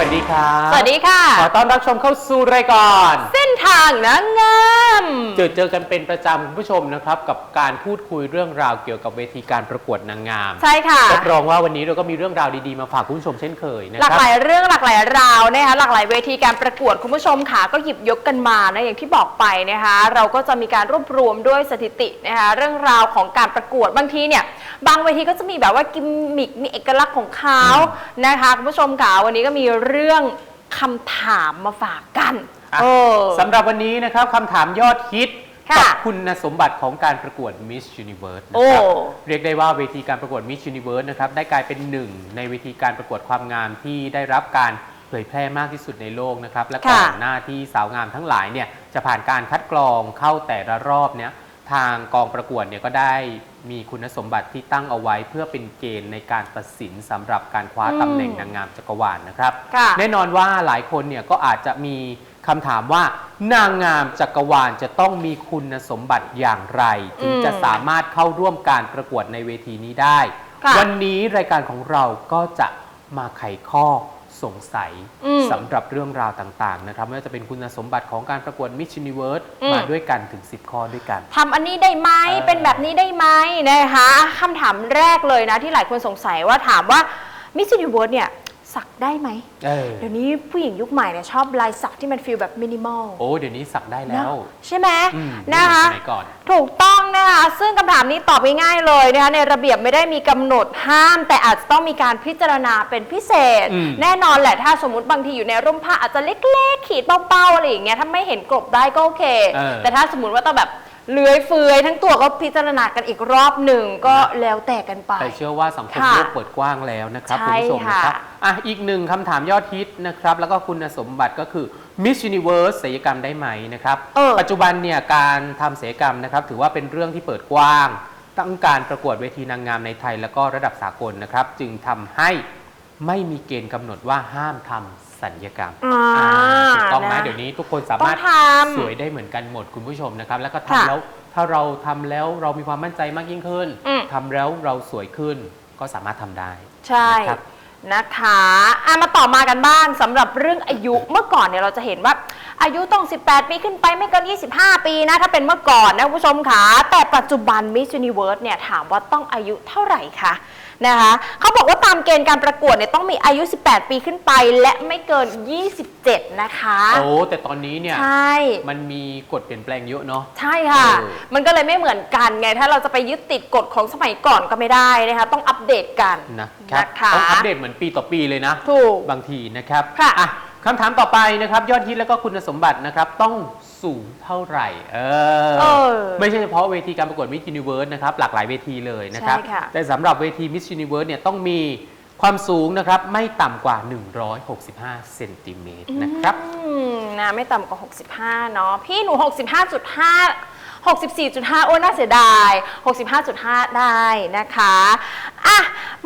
วัสดีครับสวัสดีค่ะ ขอต้อนรับชมเข้าสู่รายการเส้นทางนางงามเจอเจอกันเป็นประจำคุณผู้ชมนะครับ กับการพูดคุยเรื่องราวเกี่ยวกับเวทีการประกวดนางงาม ใช่ค่ะรับรองว่าวันนี้เราก็มีเรื่องราวดีๆมาฝากคุณผู้ชมเช่นเคยนะหลากครับหลายเรื่องหลากหลายราวนะคะหลากหลายเวทีการประกวดคุณผู้ชมค่ะก็หยิบยกกันมานะอย่างที่บอกไปนะคะ เราก็จะมีการรวบรวมด้วยสถิตินะคะเรื่องราวของการประกวดบางทีเนี่ยบางเวทีก็จะมีแบบว่ากิมมิกมีเอกลักษณ์ของเขานะคะคุณผู้ชมค่ะวันนี้ก็มีเรื่องคำถามมาฝากกันอะเออ สำหรับวันนี้นะครับคำถามยอดฮิตค่ะกัคุณสมบัติของการประกวด Miss Universe นะโอ้ ครับเรียกได้ว่าเวทีการประกวด Miss Universe นะครับได้กลายเป็นหนึ่งในเวทีการประกวดความงามที่ได้รับการเผยแพร่มากที่สุดในโลกนะครับและก่อนหน้าที่สาวงามทั้งหลายเนี่ยจะผ่านการคัดกรองเข้าแต่ละรอบเนี่ยทางกองประกวดเนี่ยก็ได้ มีคุณสมบัติที่ตั้งเอาไว้เพื่อเป็นเกณฑ์ในการตัดสินสำหรับการคว้าตำแหน่งนางงามจักรวาลนะครับ ค่ะ แน่นอนว่าหลายคนเนี่ยก็อาจจะมีคำถามว่านางงามจักรวาลจะต้องมีคุณสมบัติอย่างไร ถึงอืมจะสามารถเข้าร่วมการประกวดในเวทีนี้ได้ ค่ะ วันนี้รายการของเราก็จะมาไขข้อ สงสัยอืมสำหรับเรื่องราวต่างๆนะครับไม่ว่าจะเป็นคุณสมบัติของการประกวด Miss Universe อืม มาด้วยกันถึง 10 ข้อด้วยกัน ทำอันนี้ได้ไหมเออ เป็นแบบนี้ได้ไหมนะคะคำถามแรกเลยนะที่หลายคนสงสัยว่าถามว่ามิส s ิ n นิเวิร์สเนี่ย สักได้ไหม เออเดี๋ยวนี้ผู้หญิงยุคใหม่เนี่ยชอบลายสักที่มันฟีลแบบมินิมอลโอ้เดี๋ยวนี้สักได้แล้ว ใช่ไหมอืมนะคะไม่เหมือสมัยก่อน ถูกต้องนะคะ ซึ่งคำถามนี้ตอบง่ายๆเลยนะคะ ในระเบียบไม่ได้มีกำหนดห้าม แต่อาจจะต้องมีการพิจารณาเป็นพิเศษ อืม แน่นอนแหละ ถ้าสมมติบางทีอยู่ในร่มผ้าอาจจะเล็กๆ ขีดเป้าๆอะไรอย่างเงี้ย ถ้าไม่เห็นกลบได้ก็โอเค เออแต่ถ้าสมมติว่าต้องแบบ เลื้อยเฟือยทั้งตัวก็พิจารณากันอีกรอบหนึ่งก็แล้วแต่กันไป แต่เชื่อว่าสังคมค่ะโลกเปิดกว้างแล้วนะครับใช่คุณผู้ชมนะครับค่ะอะอีกหนึ่งคำถามยอดฮิตนะครับ แล้วก็คุณสมบัติก็คือ Miss Universe ศัลยกรรมได้ไหมนะครับ เออ ปัจจุบันเนี่ยการทำศัลยกรรมนะครับ ถือว่าเป็นเรื่องที่เปิดกว้างตั้งการประกวดเวทีนางงามในไทย แล้วก็ระดับสากลนะครับ จึงทำให้ไม่มีเกณฑ์กำหนดว่าห้ามทำ ศัลยกรรมอ่าอ่าถูกต้องไหมนะ เดี๋ยวนี้ทุกคนสาต้อมารถงทำ สวยได้เหมือนกันหมดคุณผู้ชมนะครับ แล้วก็ค่ะทำแล้วถ้าเราทำแล้วเรามีความมั่นใจมากยิ่งขึ้นอืม ทำแล้วเราสวยขึ้นก็สามารถทำได้ ใช่นะครับ นะคะอะมาต่อมากันบ้างสำหรับเรื่องอายุเมื่อก่อนเนี่ยเราจะเห็นว่าอายุต้อง 18 ปีขึ้นไปไม่เกิน 25 ปีนะ ถ้าเป็นเมื่อก่อนนะคุณผู้ชมคะแต่ปัจจุบัน Miss Universe เนี่ยถามว่าต้องอายุเท่าไหร่คะ นะคะเขาบอกว่าตามเกณฑ์การประกวดเนี่ยต้องมีอายุ 18 ปีขึ้นไป และไม่เกิน 27 นะคะ โอ้แต่ตอนนี้เนี่ยใช่ มันมีกฎเปลี่ยนแปลงเยอะเนาะ ใช่ค่ะ เออ มันก็เลยไม่เหมือนกันไง ถ้าเราจะไปยึดติดกฎของสมัยก่อนก็ไม่ได้นะคะ ต้องอัปเดตกันนะครับนะคะ ต้องอัปเดตเหมือนปีต่อปีเลยนะ ถูก บางทีนะครับค่ะ อ่คำถามต่อไปนะครับ ยอดฮิตแล้วก็คุณสมบัตินะครับ ต้องสูงเท่าไหร่ เออ เออ ไม่ใช่เฉพาะเวทีการประกวด Miss Universe นะครับหลากหลายเวทีเลยนะครับ ใช่ค่ะ แต่สำหรับเวที Miss Universe เนี่ยต้องมีความสูงนะครับไม่ต่ำกว่า 165เซนติเมตรนะครับ อืมนะไม่ต่ำกว่า 65 เนาะพี่หนู 65.5 64.5 โอ้น่าเสียดาย 65.5 ได้นะคะ อะ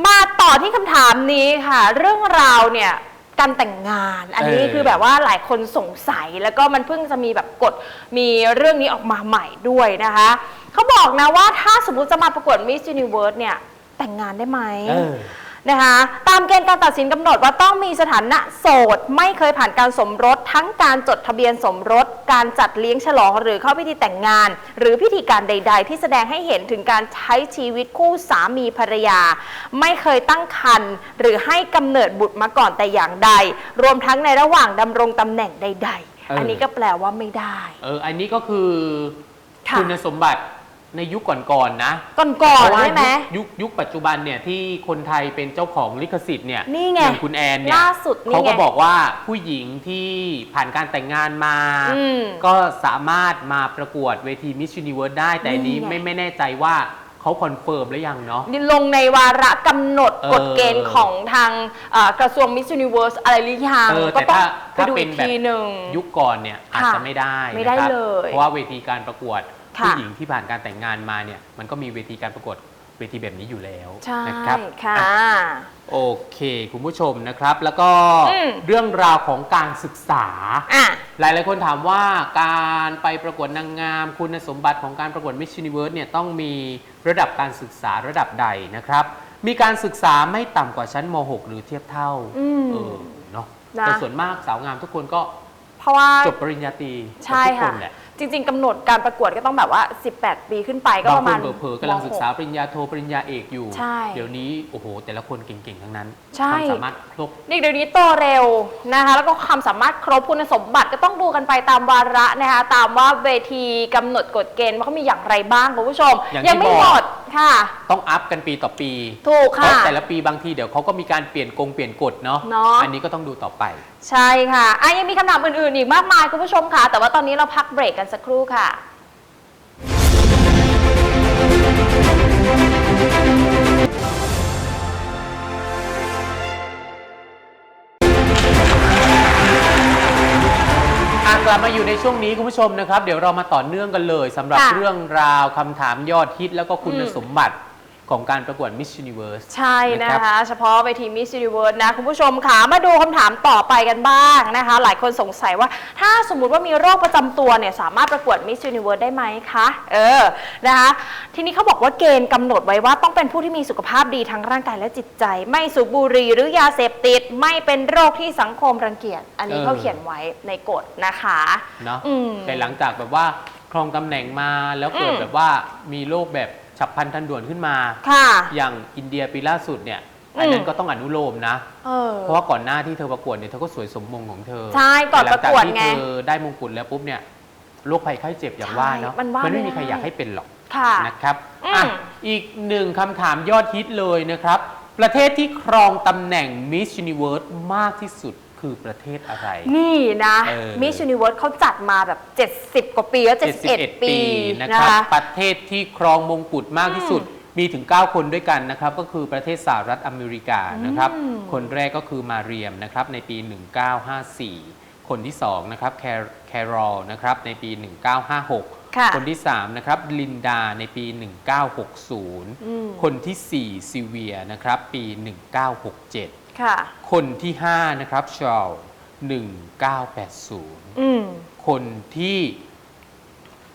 มาต่อที่คำถามนี้ค่ะ เรื่องราวเนี่ย การแต่งงาน อันนี้เออคือแบบว่าหลายคนสงสัยแล้วก็มันเพิ่งจะมีแบบกฎมีเรื่องนี้ออกมาใหม่ด้วยนะคะเขาบอกนะว่าถ้าสมมุติจะมาประกวด Miss Universe เนี่ยแต่งงานได้ไหม เออ นะคะ ตามเกณฑ์การตัดสินกำหนดว่าต้องมีสถานะโสด ไม่เคยผ่านการสมรส ทั้งการจดทะเบียนสมรส การจัดเลี้ยงฉลองหรือเข้าพิธีแต่งงาน หรือพิธีการใด ๆ ที่แสดงให้เห็นถึงการใช้ชีวิตคู่สามีภรรยา ไม่เคยตั้งครรภ์หรือให้กำเนิดบุตรมาก่อนแต่อย่างใด รวมทั้งในระหว่างดำรงตำแหน่งใดเอออัๆอันนี้ก็แปลว่าไม่ได้ เออ อันนี้ก็คือค่ะ คุณสมบัติ ในยุคก่อนๆนะก่อนเพราะๆว่าใช่ไหม ยุคยุคยุคปัจจุบันเนี่ยที่คนไทยเป็นเจ้าของลิขสิทธิ์เนี่ยนี่ไงอย่างคุณแอนเนี่ยล่าสุดนี่เขาก็ไงบอกว่าผู้หญิงที่ผ่านการแต่งงานมา อืมก็สามารถมาประกวดเวที Miss Universe ได้ แต่อันนี้นี่ไง ไม่ไม่แน่ใจว่าเขาคอนเฟิร์มหรือยังเนาะนี่ลงในวาระกำหนดเออ กฎเกณฑ์ของทางเอ่อกระทรวงมิส s ูนิเวิร์สอะไรหรือยังเออก็แต่ต้องถ้าไปถ้าดูเป็อีนกแบบทีหนึ่ง ยุคก่อนเนี่ยอาจค่ะจะไม่ได้ไม่ได้นะครับเลย เพราะว่าเวทีการประกวดค่ะ ผู้หญิงที่ผ่านการแต่งงานมาเนี่ยมันก็มีเวทีการประกวดเวทีแบบนี้อยู่แล้วใช่นะครับค่ะอะ โอเค คุณผู้ชมนะครับ แล้วก็อืม เรื่องราวของการศึกษา อะ หลายหลายๆคนถามว่าการไปประกวดนางงาม คุณสมบัติของการประกวด Miss Universe เนี่ยต้องมีระดับการศึกษาระดับใดนะครับ มีการศึกษาไม่ต่ำกว่าชั้นม .6 หรือเทียบเท่าอืมเออเนาะนะ แต่ส่วนมากสาวงามทุกคนก็ เพราะว่าจบปริญญาตรีใช่ทุกคค่ะนแหละจริง ๆกำหนดการประกวดก็ต้องแบบว่า 18 ปีขึ้นไปก็บางประคมาณนเผลอๆกำลังศึกษามหปริญญาโทปริญญาเอกอยู่ ใช่เดี๋ยวนี้โอ้โห แต่ละคนเก่งๆ ทั้งนั้นใช่ ความสามารถครบ เด็กเดี๋ยวนี้โตเร็วนะคะ แล้วก็ความสามารถครบคุณสมบัติก็ต้องดูกันไปตามวาระนะคะ ตามว่าเวทีกำหนดกฎเกณฑ์ว่าเขามีอย่างไรบ้างคุณผู้ชม อย่างที่ยัไม่บอกหมด ค่ะ ต้องอัพกันปีต่อปีถูกเพค่ะราะแต่ละปีบางทีเดี๋ยวเขาก็มีการเปลี่ยนกงเปลี่ยนกฎเนาะเนาะ อันนี้ก็ต้องดูต่อไป ใช่ค่ะอะยังมีคำถามอื่นๆ อีกมากมายคุณผู้ชมค่ะ แต่ว่าตอนนี้เราพักเบรกกันสักครู่ค่ะ กลับมาอยู่ในช่วงนี้คุณผู้ชมนะครับ เดี๋ยวเรามาต่อเนื่องกันเลยสำหรับค่ะเรื่องราวคำถามยอดฮิตแล้วก็คุณอืม สมบัติ ของการประกวด Miss Universe ใช่นะนะครับคะ เฉพาะเวที Miss Universe นะ คุณผู้ชมค่ะมาดูคำถามต่อไปกันบ้างนะคะ หลายคนสงสัยว่าถ้าสมมุติว่ามีโรคประจำตัวเนี่ยสามารถประกวด Miss Universe ได้ไหมคะ เออนะคะทีนี้เขาบอกว่าเกณฑ์กำหนดไว้ว่าต้องเป็นผู้ที่มีสุขภาพดีทั้งร่างกายและจิตใจ ไม่สูบบุหรี่หรือยาเสพติดไม่เป็นโรคที่สังคมรังเกียจ อันนี้เออเขาเขียนไว้ในกฎนะคะ เนาะอืม แต่หลังจากแบบว่าครองตำแหน่งมาแล้วเกิดอืม แบบว่ามีโรคแบบ ฉับพลันทันด่วนขึ้นมา ค่ะ อย่างอินเดียปีล่าสุดเนี่ย อันนั้นอืมก็ต้องอนุโลมนะ เออ เพราะว่าก่อนหน้าที่เธอประกวดเนี่ยเธอก็สวยสมมงของเธอใช่ก่อนประกวดไงแต่หลัจากที่เธอได้มงกุฎแล้วปุ๊บเนี่ยโรคภัยไข้เจ็บอย่างว่าเนาะใช่มันว่าไม่ไม่มีใครได้ อยากให้เป็นหรอกค่ะ นะครับอืม อะอีกหนึ่งคำถามยอดฮิตเลยนะครับ ประเทศที่ครองตำแหน่ง Miss Universe มากที่สุด คือประเทศอะไร นี่นะเออ Miss Universe เขาจัดมาแบบ 70 กว่าปีแล้ว 71 ปีนะนะครับคะประเทศที่ครองมงกุฎมากที่สุด มีถึง 9 คนด้วยกันนะครับ ก็คือประเทศสหรัฐอเมริกานะครับ อืม คนแรกก็คือมาเรียมนะครับในปี 1954 คนที่2นะครับแครแครอลนะครับในปี 1956 ค่ะ คนที่ 3 นะครับ ลินดาในปี อืม 1960 คนทีสี่4 ซิเวียนะครับ ปี 1967 ค่ะ คนที่ 5 นะครับชาร์ล1980 อืม คนที่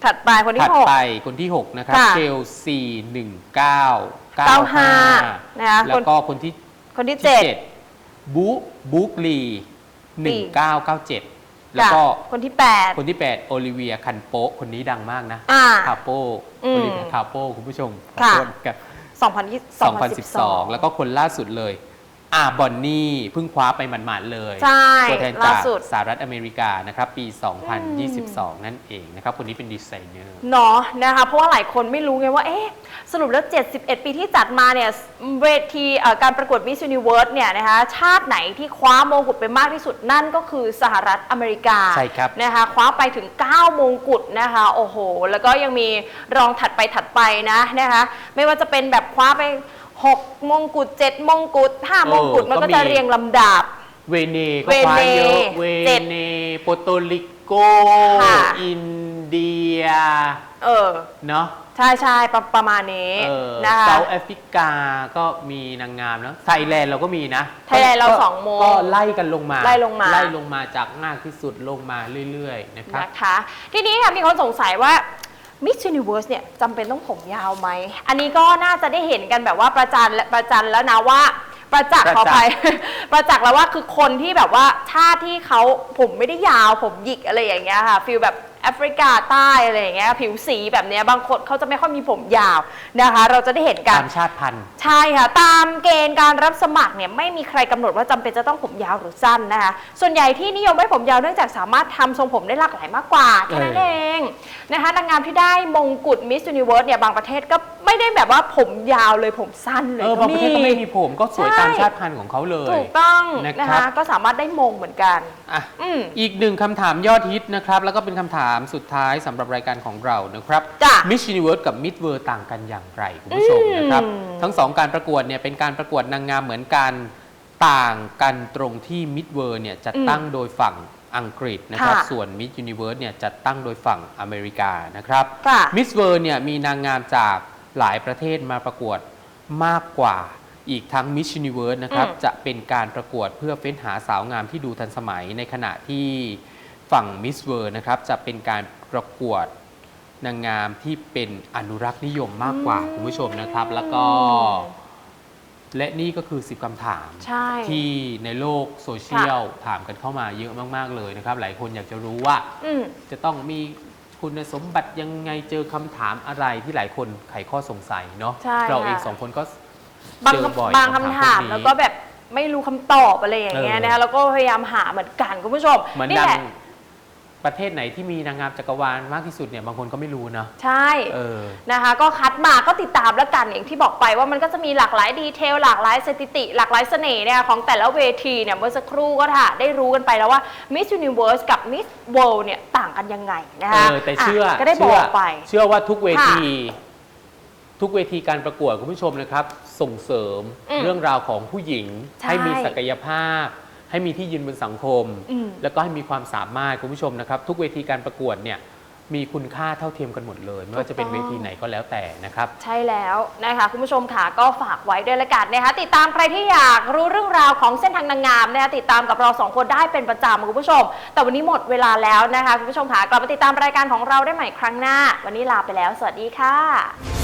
ถัดไปคนถัที่ด6ไปคนที่ 6 นะครับค่ะ เชลซี1995 95 นะคะแล้วก็คนที่คนที่ที่7 7บูบูกลีปี1997 แล้วก็คนที่คนที่ 8 โอลิเวียคันโปะคนนี้ดังมากนะ8อ่าคาโปอืมโอลิเวียคาโปคุณผู้ชมขอค่ะ โทษกับ 2020 2012 แล้วก็คนล่าสุดเลย อาบอนนี่เพิ่งคว้าไปหมาดๆเลย ใช่ตัวแทนล่าจากสุด สหรัฐอเมริกานะครับ ปี 2022 นั่นเองนะครับ คนนี้เป็นดีไซเนอร์ เนาะนะคะเพราะว่าหลายคนไม่รู้ไงว่าเอ๊ะสรุปแล้ว 71 ปีที่จัดมาเนี่ยเวทีเอ่อการประกวด Miss Universe เนี่ยนะคะชาติไหนที่คว้ามงกุฎไปมากที่สุดนั่นก็คือสหรัฐอเมริกาใช่ครับ นะคะคว้าไปถึง 9 มงกุฎนะคะโอ้โห แล้วก็ยังมีรองถัดไปถัดไปนะนะคะไม่ว่าจะเป็นแบบคว้าไป 6มงกุฎ7มงกุฎ5มงกุฎเออมันก็ก็มีจะเรียงลำดับ เวเนก็เวคว้าเนเยอะเวเจ็ด เนโปรโตริโก ค่ะ อินเดีย เออ เนาะใช่ใช่ประประมาณนี้เออนะคะ เซาท์แอฟริกาก็มีนางงามแล้วไทยแลนด์เราก็มีนะไทยแลนด์เราก็สองโมงก็ไล่กันลงมา ไล่ลงมา ไล่ลงมาจากมากที่สุดลงมาเรื่อย ๆ นะครับ นะคะ ทีนี้ค่ะมีคนสงสัยว่า Miss Universe เนี่ยจำเป็นต้องผมยาวไหม อันนี้ก็น่าจะได้เห็นกันแบบว่าประจันและประจันแล้วนะว่า ประจักษ์ประขจัอกษ์ไปประจักษ์แล้วว่าคือคนที่แบบว่าชาติที่เขาผมไม่ได้ยาวผมหยิกอะไรอย่างเงี้ยค่ะฟิลแบบ แอฟริกาใต้อะไรอย่างเงี้ยผิวสีแบบเนี้ยบางคนเขาจะไม่ค่อยมีผมยาวนะคะ เราจะได้เห็นกัน ตามชาติพันธุ์ ใช่ค่ะ ตามเกณฑ์การรับสมัครเนี่ยไม่มีใครกำหนดว่าจำเป็นจะต้องผมยาวหรือสั้นนะคะ ส่วนใหญ่ที่นิยมไว้ผมยาวเนื่องจากสามารถทำทรงผมได้หลากหลายมากกว่าแค่นั้นเอเออ งนะคะนางงามที่ได้มงกุฎมิส s u นิเวิร์สเนี่ยบางประเทศก็ไม่ได้แบบว่าผมยาวเลยผมสั้นเลยเออบางประเทศก็ไม่มีผมก็สวยใช่ตามชาติพันธุ์ของเขาเลย ถูกต้องนะนะครับคะก็สามารถได้มงเหมือนกัน อะอืม อีกหนึ่งคำถามยอดฮิตนะครับ แล้วก็เป็นคำถามสุดท้ายสำหรับรายการของเรานะครับจ้ะ Miss Universe กับ Miss World ต่างกันอย่างไรคุณผู้ชมนะครับ อืม ทั้งสองการประกวดเนี่ยเป็นการประกวดนางงามเหมือนกันต่างกันตรงที่ Miss World เนี่ยจัดตั้งโดยฝั่งอังกฤษนะครับ ค่ะ ส่วน Miss Universe เนี่ยจัดตั้งโดยฝั่งอเมริกานะครับ ค่ะ มิสเวิร์เนี่ยมีนางงามจากหลายประเทศมาประกวดมากกว่า อีกทั้งมิช s u นิเวิร์สนะครับ อืมจะเป็นการประกวดเพื่อเฟ้นหาสาวงามที่ดูทันสมัยในขณะที่ ฝั่งมิสเวิร์นะครับจะเป็นการประกวดนางงามที่เป็นอนุรักษ์นิยมมากกว่าคุณผู้ชมนะครับ แล้วก็ และนี่ก็คือ10คำถาม ใช่ ที่ในโลกโซเชียลถามกันเข้ามาเยอะมาก ๆ เลยนะครับ หลายคนอยากจะรู้ว่าอืม จะต้องมีคุณสมบัติยังไงเจอคำถามอะไรที่หลายคนไขข้อสงสัยเนาะใช่เราเองค่ะสองคนก็บางเจอบ่อยบางคำถามพวกนี้ แล้วก็แบบไม่รู้คำตอบอะไรอย่างเงี้ยเออ นะคะแล้วก็พยายามหาเหมือนกันคุณผู้ชมเหมือนนี่ดัแหงละ ประเทศไหนที่มีนางงามจักรวาลมากที่สุดเนี่ยบางคนก็ไม่รู้นะใช่เออนะคะ ก็คัดมาก็ติดตามแล้วกันอย่างที่บอกไปว่ามันก็จะมีหลากหลายดีเทลหลากหลายสถิติ หลากหลายเสน่ห์เนี่ยของแต่ละเวทีเนี่ยเมื่อสักครู่ก็ค่ะได้รู้กันไปแล้วว่า Miss Universe กับ Miss World เนี่ยต่างกันยังไงนะเอคะอแต่เชื่อก็ได้บอกไป เชื่อว่าทุกเวทีค่ทุกเวทีการประกวดคุณผู้ชมนะครับ ส่งเสริมอืมเรื่องราวของผู้หญิงใช่ให้มีศักยภาพ ให้มีที่ยืนบนสังคมอืมแล้วก็ให้มีความสามารถคุณผู้ชมนะครับ ทุกเวทีการประกวดเนี่ยมีคุณค่าเท่าเทียมกันหมดเลย ไม่ว่าจะเป็นถูกต้องเวทีไหนก็แล้วแต่นะครับ ใช่แล้วนะคะคุณผู้ชมค่ะก็ฝากไว้ด้วยละกันนะคะติดตามใครที่อยากรู้เรื่องราวของเส้นทางนางงามนะคะติดตามกับเราสองคนได้เป็นประจำคุณผู้ชม แต่วันนี้หมดเวลาแล้วนะคะคุณผู้ชมค่ะกลับมาติดตามรายการของเราได้ใหม่ครั้งหน้า วันนี้ลาไปแล้ว สวัสดีค่ะ